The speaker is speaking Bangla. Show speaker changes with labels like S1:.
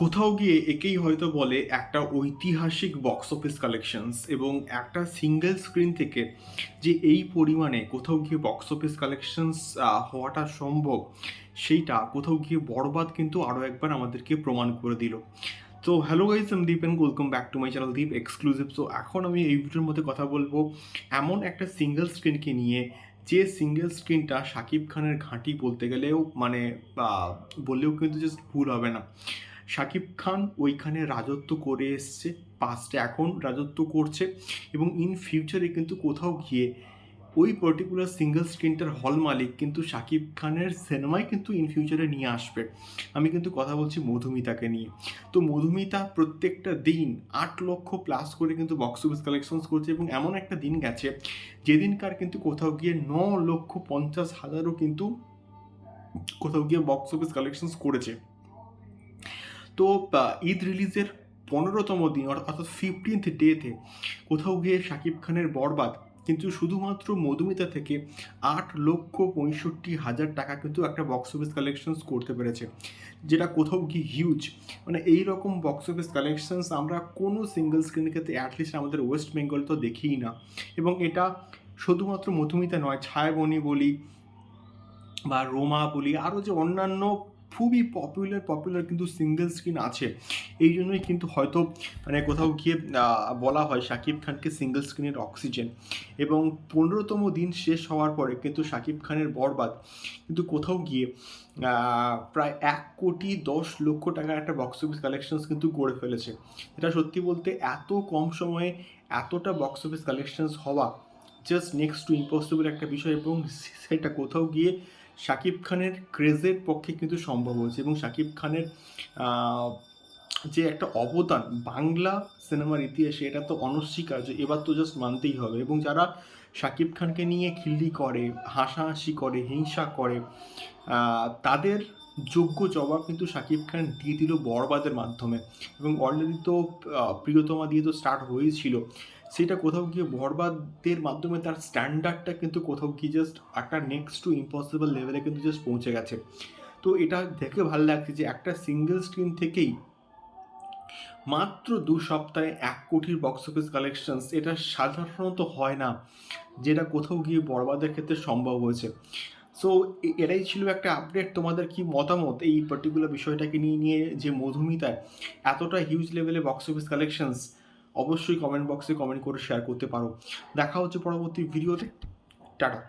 S1: কোথাও গিয়ে একেই হয়তো বলে একটা ঐতিহাসিক বক্স অফিস কালেকশনস এবং একটা সিঙ্গেল স্ক্রিন থেকে যে এই পরিমাণে কোথাও গিয়ে বক্স অফিস কালেকশনস হওয়াটা সম্ভব, সেইটা কোথাও গিয়ে বরবাদ কিন্তু আরও একবার আমাদেরকে প্রমাণ করে দিল। তো hello guys I'm Deep and welcome back to my channel Deep exclusive so এখন আমি এই ভিডিওর মধ্যে কথা বলব এমন একটা সিঙ্গেল স্ক্রিনকে নিয়ে, যে সিঙ্গেল স্ক্রিনটা শাকিব খানের ঘাঁটি বলতে গেলেও মানে বললেও কিন্তু জাস্ট ভুল হবে না। শাকিব খান ওইখানে রাজত্ব করে এসছে পাস্টে এখন রাজত্ব করছে এবং ইন ফিউচারে কিন্তু কোথাও গিয়ে ওই পার্টিকুলার সিঙ্গেল স্ক্রিনটার হল মালিক কিন্তু শাকিব খানের সিনেমায় কিন্তু ইন ফিউচারে নিয়ে আসবে। আমি কিন্তু কথা বলছি মধুমিতাকে নিয়ে। তো মধুমিতা প্রত্যেকটা দিন আট লক্ষ প্লাস করে কিন্তু বক্স অফিস কালেকশনস করছে এবং এমন একটা দিন গেছে, যেদিনকার কিন্তু কোথাও গিয়ে ন লক্ষ পঞ্চাশ হাজারও কিন্তু কোথাও গিয়ে বক্স অফিস কালেকশনস করেছে। তো ঈদ রিলিজের পনেরোতম দিন, অর- অর্থাৎ ফিফটিন্থ ডেতে কোথাও গিয়ে শাকিব খানের বরবাদ, কিন্তু শুধুমাত্র মধুমিতা থেকে আট লক্ষ পঁয়ষট্টি হাজার টাকা কিন্তু একটা বক্স অফিস কালেকশনস করতে পেরেছে, যেটা কোথাও গিয়ে হিউজ মানে এই রকম বক্স অফিস কালেকশনস আমরা কোনো সিঙ্গেল স্ক্রিনের ক্ষেত্রে অ্যাটলিস্ট আমাদের ওয়েস্ট বেঙ্গল তো দেখিই না। এবং এটা শুধুমাত্র মধুমিতা নয়, ছায়াবনি বলি বা রোমা বলি, আরও যে অন্যান্য খুবই পপুলার পপুলার কিন্তু সিঙ্গেল স্ক্রিন আছে। এই জন্যই কিন্তু হয়তো মানে কোথাও গিয়ে বলা হয় শাকিব খানকে সিঙ্গেল স্ক্রিনের অক্সিজেন এবং পনেরোতম দিন শেষ হওয়ার পরে কিন্তু শাকিব খানের বরবাদ। কিন্তু কোথাও গিয়ে প্রায় এক কোটি দশ লক্ষ টাকার একটা বক্স অফিস কালেকশনস কিন্তু করে ফেলেছে। এটা সত্যি বলতে এত কম সময়ে এতটা বক্স অফিস কালেকশনস হওয়া জাস্ট নেক্সট টু ইম্পসিবল একটা বিষয় এবং সেটা কোথাও গিয়ে শাকিব খানের ক্রেজের পক্ষে কিন্তু সম্ভব হয়েছে এবং শাকিব খানের যে একটা অবদান বাংলা সিনেমার ইতিহাসে এটা তো অনস্বীকার্য, এবার তো জাস্ট মানতেই হবে এবং যারা শাকিব খানকে নিয়ে খিল্লি করে, হাসাহাসি করে, হিংসা করে তাদের যোগ্য জবাব কিন্তু শাকিব খান দিয়ে দিল বরবাদের মাধ্যমে এবং অলরেডি তো প্রিয়তমা দিয়ে তো স্টার্ট হয়েছিল। সেটা কোথাও গিয়ে বরবাদের মাধ্যমে তার স্ট্যান্ডার্ডটা কিন্তু কোথাও গিয়ে জাস্ট একটা নেক্সট টু ইম্পসিবল লেভেলে কিন্তু জাস্ট পৌঁছে গেছে। তো এটা দেখে ভালো লাগছে যে একটা সিঙ্গেল স্ক্রিন থেকেই মাত্র দু সপ্তাহে এক কোটির বক্স অফিস কালেকশনস এটা সাধারণত হয় না, যেটা কোথাও গিয়ে বরবাদের ক্ষেত্রে সম্ভব হয়েছে। সো এটাই ছিল একটা আপডেট তোমাদের কি মতামত এই পার্টিকুলার বিষয়টাকে নিয়ে নিয়ে যে মধুমিতায় এতটা হিউজ লেভেলে বক্স অফিস কালেকশনস অবশ্যই কমেন্ট বক্সে কমেন্ট করে শেয়ার করতে পারো। দেখা হচ্ছে পরবর্তী ভিডিওতে টাটা।